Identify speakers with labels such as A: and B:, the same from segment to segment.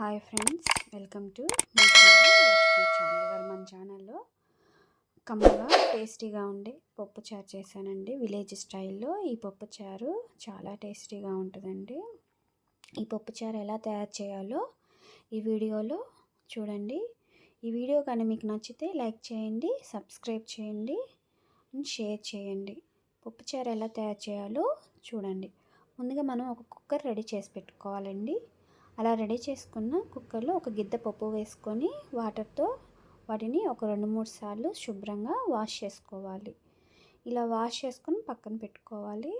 A: Hi friends welcome to my channel Lakshmi మన ఛానల్లో. కమ్మగా టేస్టీగా ఉండే పప్పు చారు చేశానండి. విలేజ్ స్టైల్లో ఈ పప్పు చారు చాలా టేస్టీగా ఉంటుందండి. ఈ పప్పు చారు ఎలా తయారు చేయాలో ఈ వీడియోలో చూడండి. ఈ వీడియో కానీ మీకు నచ్చితే లైక్ చేయండి సబ్స్క్రైబ్ చేయండి షేర్ చేయండి. పప్పు చారు ఎలా తయారు చేయాలో చూడండి. ముందుగా మనం ఒక కుక్కర్ రెడీ చేసి పెట్టుకోవాలండి. అలా రెడీ చేసుకున్న కుక్కర్లో ఒక గిద్ద పప్పు వేసుకొని వాటర్తో వాటిని ఒక రెండు మూడు సార్లు శుభ్రంగా వాష్ చేసుకోవాలి. ఇలా వాష్ చేసుకొని పక్కన పెట్టుకోవాలి.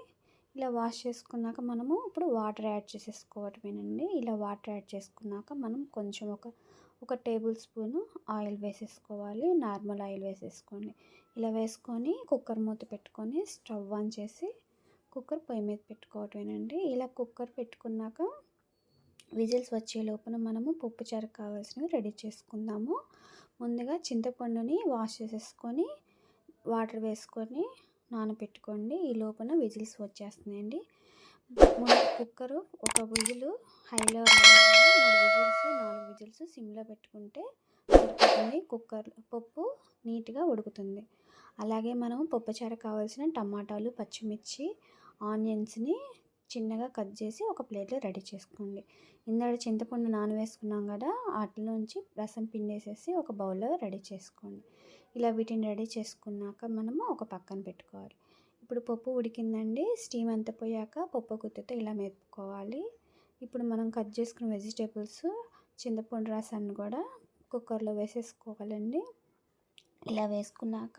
A: ఇలా వాష్ చేసుకున్నాక మనము ఇప్పుడు వాటర్ యాడ్ చేసేసుకోవటమేనండి. ఇలా వాటర్ యాడ్ చేసుకున్నాక మనం కొంచెం ఒక ఒక టేబుల్ స్పూను ఆయిల్ వేసేసుకోవాలి. నార్మల్ ఆయిల్ వేసేసుకోండి. ఇలా వేసుకొని కుక్కర్ మూత పెట్టుకొని స్టవ్ ఆన్ చేసి కుక్కర్ పొయ్యి మీద పెట్టుకోవటమేనండి. ఇలా కుక్కర్ పెట్టుకున్నాక విజిల్స్ వచ్చే లోపల మనము పప్పు చారు కావాల్సినవి రెడీ చేసుకుందాము. ముందుగా చింతపండుని వాష్ చేసేసుకొని వాటర్ వేసుకొని నానబెట్టుకోండి ఈ లోపల విజిల్స్ వచ్చేస్తున్నాయండి. కుక్కరు ఒక విజిల్ హైలో మూడు విజిల్స్ నాలుగు విజిల్స్ సిమ్లో పెట్టుకుంటే సరిపోతుంది. కుక్కర్ పప్పు నీట్గా ఉడుకుతుంది. అలాగే మనం పప్పుచారు కావాల్సిన టమాటాలు పచ్చిమిర్చి ఆనియన్స్ని చిన్నగా కట్ చేసి ఒక ప్లేట్లో రెడీ చేసుకోండి. ఇందాక చింతపండు నానవేసుకున్నాం కదా వాటిలోంచి రసం పిండేసేసి ఒక బౌల్లో రెడీ చేసుకోండి. ఇలా వీటిని రెడీ చేసుకున్నాక మనము ఒక పక్కన పెట్టుకోవాలి. ఇప్పుడు పప్పు ఉడికిందండి స్టీమ్ అంతా పోయాక పప్పు గుత్తితో ఇలా మెప్పుకోవాలి ఇప్పుడు మనం కట్ చేసుకున్న వెజిటేబుల్స్ చింతపండు రసాన్ని కూడా కుక్కర్లో వేసేసుకోవాలండి. ఇలా వేసుకున్నాక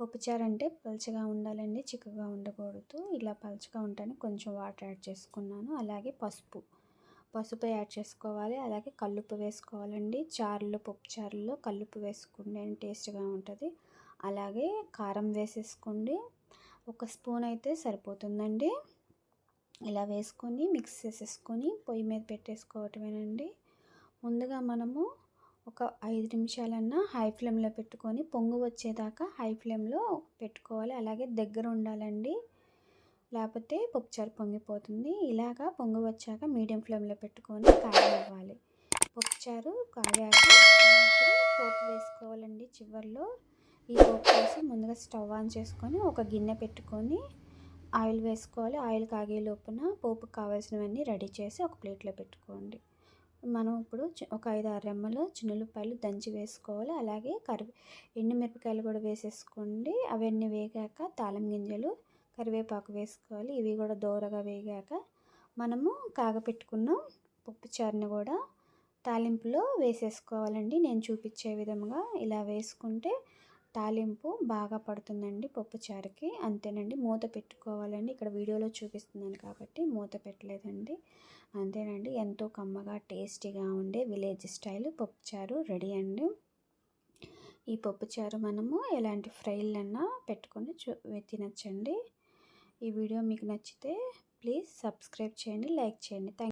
A: పప్పుచారు అంటే పలుచగా ఉండాలండి చిక్కగా ఉండకూడదు. ఇలా పలుచగా ఉంటాను కొంచెం వాటర్ యాడ్ చేసుకున్నాను. అలాగే పసుపు. పసుపు యాడ్ చేసుకోవాలి. అలాగే కల్లుప్పు వేసుకోవాలండి. చారులో పప్పు చారులో కల్లుప్పు వేసుకుంటే టేస్ట్గా ఉంటుంది. అలాగే కారం వేసేసుకోండి. ఒక స్పూన్ అయితే సరిపోతుందండి. ఇలా వేసుకొని మిక్స్ చేసేసుకొని పొయ్యి మీద పెట్టేసుకోవటమేనండి. ముందుగా మనము ఒక ఐదు నిమిషాలన్నా హై ఫ్లేమ్లో పెట్టుకొని పొంగు వచ్చేదాకా హై ఫ్లేమ్లో పెట్టుకోవాలి. అలాగే దగ్గర ఉండాలండి. లేకపోతే పప్పుచారు పొంగిపోతుంది. ఇలాగా పొంగు వచ్చాక మీడియం ఫ్లేమ్లో పెట్టుకొని కాయనివ్వాలి పప్పుచారు కాగాక పోపు వేసుకోవాలండి చివరిలో. ఈ పోపు వేసి ముందుగా స్టవ్ ఆన్ చేసుకొని ఒక గిన్నె పెట్టుకొని ఆయిల్ వేసుకోవాలి. ఆయిల్ కాగే లోపున పోపు కావాల్సినవన్నీ రెడీ చేసి ఒక ప్లేట్లో పెట్టుకోండి. మనం ఇప్పుడు ఒక ఐదు ఆరు రెమ్మలు చిన్నులపాయలు దంచి వేసుకోవాలి. అలాగే కరివే ఎండుమిరపకాయలు కూడా వేసేసుకోండి. అవన్నీ వేగాక తాళం గింజలు కరివేపాకు వేసుకోవాలి. ఇవి కూడా దోరగా వేగాక మనము కాగపెట్టుకున్న పప్పుచారుని కూడా తాలింపులో వేసేసుకోవాలండి. నేను చూపించే విధంగా ఇలా వేసుకుంటే తాలింపు బాగా పడుతుందండి పప్పుచారుకి అంతేనండి మూత పెట్టుకోవాలండి. ఇక్కడ వీడియోలో చూపిస్తున్నాను కాబట్టి మూత పెట్టలేదండి. అంతేనండి ఎంతో కమ్మగా టేస్టీగా ఉండే విలేజ్ స్టైల్ పప్పుచారు రెడీ అండి. ఈ పప్పుచారు మనము ఎలాంటి ఫ్రైలన్నా పెట్టుకొని చూ తినచ్చండి. ఈ వీడియో మీకు నచ్చితే ప్లీజ్ సబ్స్క్రైబ్ చేయండి లైక్ చేయండి. థ్యాంక్